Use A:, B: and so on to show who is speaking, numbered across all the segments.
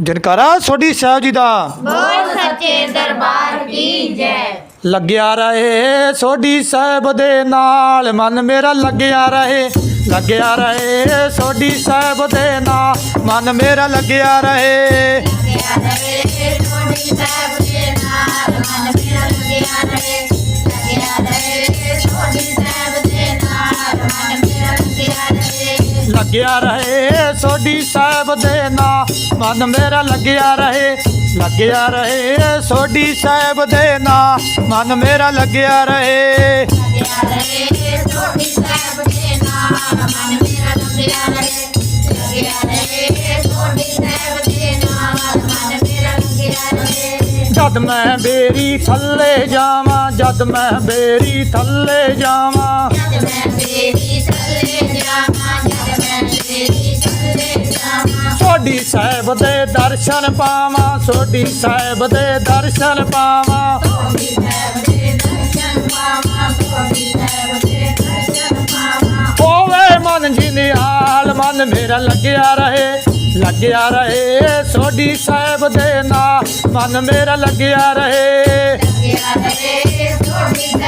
A: ਜਨਕਾਰਾ ਸੋਢੀ ਸਾਹਿਬ ਜੀ ਦਾ।
B: ਬੋਲ ਸੱਚੇ ਦਰਬਾਰ ਕੀ ਜੈ।
A: ਲੱਗਿਆ ਰਹੇ ਸੋਢੀ ਸਾਹਿਬ ਦੇ ਨਾਲ ਮਨ ਮੇਰਾ ਲੱਗਿਆ ਰਹੇ। ਲੱਗਿਆ ਰਹੇ ਸੋਢੀ ਸਾਹਿਬ ਦੇ ਨਾਲ ਮਨ ਮੇਰਾ ਲੱਗਿਆ ਰਹੇ।
B: ਲੱਗਿਆ ਰਹੇ ਸੋਢੀ ਸਾਹਿਬ ਦੇ ਨਾਲ ਮਨ ਮੇਰਾ ਲੱਗਿਆ ਰਹੇ। ਲੱਗਿਆ ਰਹੇ ਸੋਢੀ ਸਾਹਿਬ ਦੇ ਨਾਲ ਮਨ ਮੇਰਾ ਲੱਗਿਆ ਰਹੇ
A: ਲੱਗਿਆ ਰਹੇ ਸੋਢੀ ਸਾਹਿਬ ਦੇ ਨਾਲ ਮਨ ਮੇਰਾ ਲੱਗਿਆ ਰਹੇ। ਲੱਗਿਆ ਰਹੇ ਸੋਢੀ ਸਾਹਿਬ ਦੇ ਨਾਲ ਮਨ ਮੇਰਾ ਲੱਗਿਆ ਰਹੇ
B: ਲੱਗਿਆ ਰਹੇ ਸੋਢੀ ਸਾਹਿਬ ਦੇ ਨਾਲ ਮਨ ਮੇਰਾ ਲੱਗਿਆ ਰਹੇ।
A: ਜਦ ਮੈਂ ਬੇਰੀ ਥੱਲੇ ਜਾਵਾਂ ਜਦ ਮੈਂ ਬੇਰੀ ਥੱਲੇ ਜਾਵਾਂ।
B: ਜਦ ਮੈਂ ਤੇਰੀ
A: ਸੋਢੀ ਸਾਹਿਬ ਦੇ ਦਰਸ਼ਨ ਪਾਵਾਂ ਸੋਢੀ ਸਾਹਿਬ ਦੇ ਦਰਸ਼ਨ ਪਾਵਾਂ। ਹੋਵੇ ਮਨ ਜਿਨਿਆਲ ਮਨ ਮੇਰਾ ਲੱਗਿਆ ਰਹੇ ਲੱਗਿਆ ਰਹੇ। ਸੋਢੀ ਸਾਹਿਬ ਦੇ ਨਾਲ ਮਨ ਮੇਰਾ ਲੱਗਿਆ ਰਹੇ।
B: ਲੱਗਿਆ ਰਹੇ ਸੋਢੀ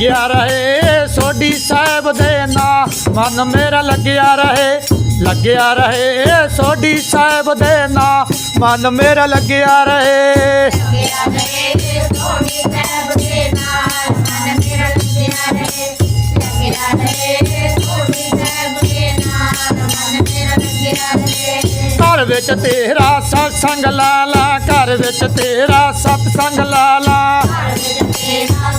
B: ਲੱਗਿਆ ਰਹੇ ਸੋਢੀ ਸਾਹਿਬ ਦੇ ਨਾਲ ਮਨ ਮੇਰਾ ਲੱਗਿਆ ਰਹੇ
A: ਲੱਗਿਆ ਰਹੇ ਸੋਢੀ ਸਾਹਿਬ ਦੇ ਨਾਲ ਮਨ ਮੇਰਾ ਲੱਗਿਆ ਰਹੇ। ਘਰ ਵਿੱਚ ਤੇਰਾ ਸਤਸੰਗ ਲਾਲਾ ਘਰ ਵਿੱਚ ਤੇਰਾ ਸਤਸੰਗ ਲਾਲਾ
B: ਘਰ ਵਿੱਚ ਤੇਰਾ ਸਤਿਸੰਗ ਲਾਲਾ। ਘਰ ਵਿੱਚ ਤੇਰਾ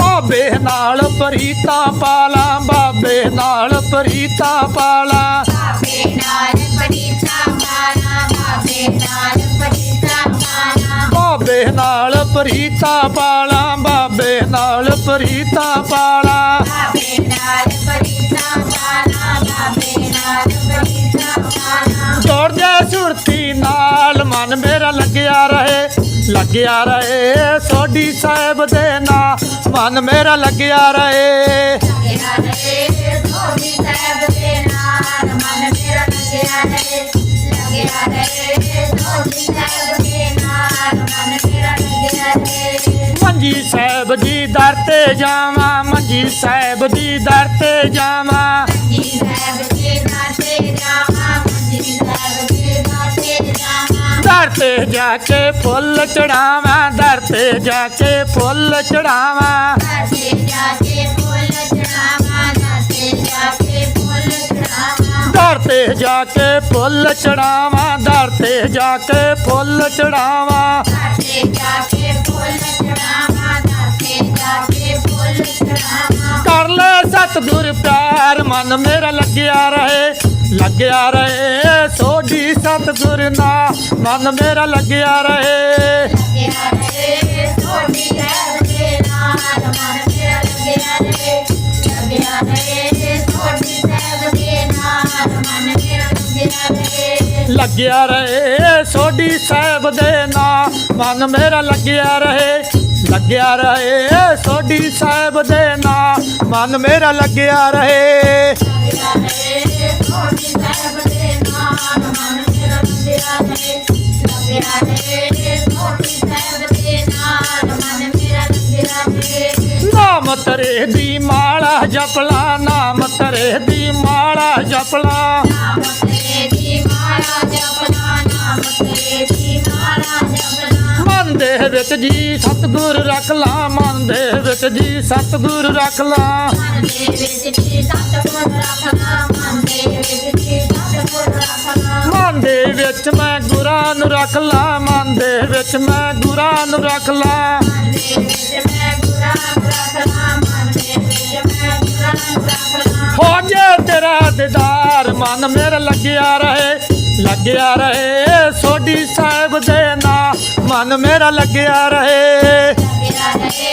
A: ਬਾਬੇ ਨਾਲ ਪ੍ਰੀਤਾ ਪਾਲਾ ਬਾਬੇ ਨਾਲ ਪ੍ਰੀਤਾ ਪਾਲਾ।
B: ਬਾਬੇ ਨਾਲ ਪਰੀਤਾ ਪਾਣਾ ਬਾਬੇ ਨਾਲ ਪਰੀਤਾ ਪਾਣਾ
A: ਬਾਬੇ ਨਾਲ ਪ੍ਰੀਤਾ ਪਾਲਾ ਬਾਬੇ ਨਾਲ ਪ੍ਰੀਤਾ ਪਾਲਾ।
B: ਬਾਬੇ ਨਾਲ ਪਰੀਤਾ ਪਾਣਾ ਬਾਬੇ ਨਾਲ ਪਰੀਤਾ ਪਾਣਾ
A: ਜੋੜ ਜਾ ਸੁਰਤੀ ਨਾਲ ਮਨ ਮੇਰਾ ਲੱਗਿਆ ਰਹੇ। ਲੱਗਿਆ ਰਹੇ, ਸੋਢੀ ਸਾਹਿਬ ਦੇ ਨਾਂ। ਮਨ ਮੇਰਾ ਲੱਗਿਆ ਰਹੇ
B: ਲੱਗਿਆ ਰਹੇ। ਸੋਢੀ ਸਾਹਿਬ ਦੇ ਨਾਲ ਮਨ ਮੇਰਾ ਲੱਗਿਆ ਰਹੇ ਲੱਗਿਆ ਰਹੇ ਸੋਢੀ ਸਾਹਿਬ ਦੇ ਨਾਲ ਮਨ ਮੇਰਾ ਲੱਗਿਆ ਰਹੇ
A: ਮੰਜੀ ਸਾਹਿਬ ਜੀ ਦਰ ਤੇ ਜਾਵਾਂ, ਮੰਜੀ ਸਾਹਿਬ ਦੀ ਦਰ ਤੇ ਜਾਵਾਂ।
B: ਜਾਵਾਂ
A: ਦਰ ਤੇ ਜਾ ਕੇ ਫੁੱਲ ਚੜਾਵਾਂ ਦਰ ਤੇ ਜਾ ਕੇ ਫੁੱਲ ਚੜਾਵਾਂ
B: ਦਾਤੇ ਜਾ ਕੇ ਫੁੱਲ ਚੜਾਵਾਂ ਦਾਤੇ ਜਾ ਕੇ ਫੁੱਲ ਚੜਾਵਾਂ
A: ਦਰ ਤੇ ਜਾ ਕੇ ਫੁੱਲ ਚੜਾਵਾਂ ਦਰ ਤੇ ਜਾ ਸੋਢੀ ਸਤਿਗੁਰ ਨਾ ਮਨ ਮੇਰਾ ਲੱਗਿਆ ਰਹੇ
B: ਲੱਗਿਆ ਰਹੇ ਸੋਢੀ ਸਾਹਿਬ ਦੇ ਨਾਲ ਮਨ ਮੇਰਾ ਲੱਗਿਆ ਰਹੇ ਲੱਗਿਆ ਰਹੇ ਸੋਢੀ ਸਾਹਿਬ ਦੇ ਨਾਲ ਮਨ ਮੇਰਾ ਲੱਗਿਆ ਰਹੇ।
A: ਲੱਗਿਆ ਰਹੇ, ਸੋਢੀ ਸਾਹਿਬ ਦੇ ਨਾਂ, ਮਨ ਮੇਰਾ ਲੱਗਿਆ ਰਹੇ। ਲੱਗਿਆ ਰਹੇ, ਸੋਢੀ ਸਾਹਿਬ ਦੇ ਨਾਂ, ਮਨ ਮੇਰਾ ਲੱਗਿਆ ਰਹੇ। ਨਾਮ ਤਰੇ ਦੀ ਮਾਲਾ ਜਪਲਾ, ਨਾਮ ਤਰੇ ਦੀ ਮਾਲਾ ਜਪਲਾ।
B: ਨਾਮ ਤੇਰੇ ਦੀ ਮਾਲਾ ਜਪਨਾ ਨਾਮ ਤੇਰੇ ਦੀ ਮਾਲਾ ਜਪਨਾ
A: ਮਨ ਦੇ ਵਿੱਚ ਜੀ ਸਤਿਗੁਰ ਰੱਖ ਲਾ, ਮਨ ਦੇ ਵਿੱਚ ਜੀ ਸਤਿਗੁਰ ਰੱਖ ਲਾ।
B: ਮਨ ਦੇ ਵਿੱਚ ਜੀ ਸਤਿਗੁਰ ਰੱਖਣਾ ਮਨ ਦੇ ਵਿੱਚ ਜੀ
A: ਮਨ ਦੇ ਵਿੱਚ ਮੈਂ ਗੁਰਾਂ ਨੂੰ ਰੱਖ ਲਾ, ਮਨ ਦੇ ਵਿੱਚ ਮੈਂ ਗੁਰਾਂ ਨੂੰ ਰੱਖ ਲਾ। ਹੋ ਜੇ ਤੇਰਾ ਦੀਦਾਰ ਮਨ ਮੇਰਾ ਲੱਗਿਆ ਰਹੇ। ਲੱਗਿਆ ਰਹੇ, ਸੋਢੀ ਸਾਹਿਬ ਦੇ ਨਾਂ, ਮਨ ਮੇਰਾ ਲੱਗਿਆ ਰਹੇ
B: ਲੱਗਿਆ ਰਹੇ।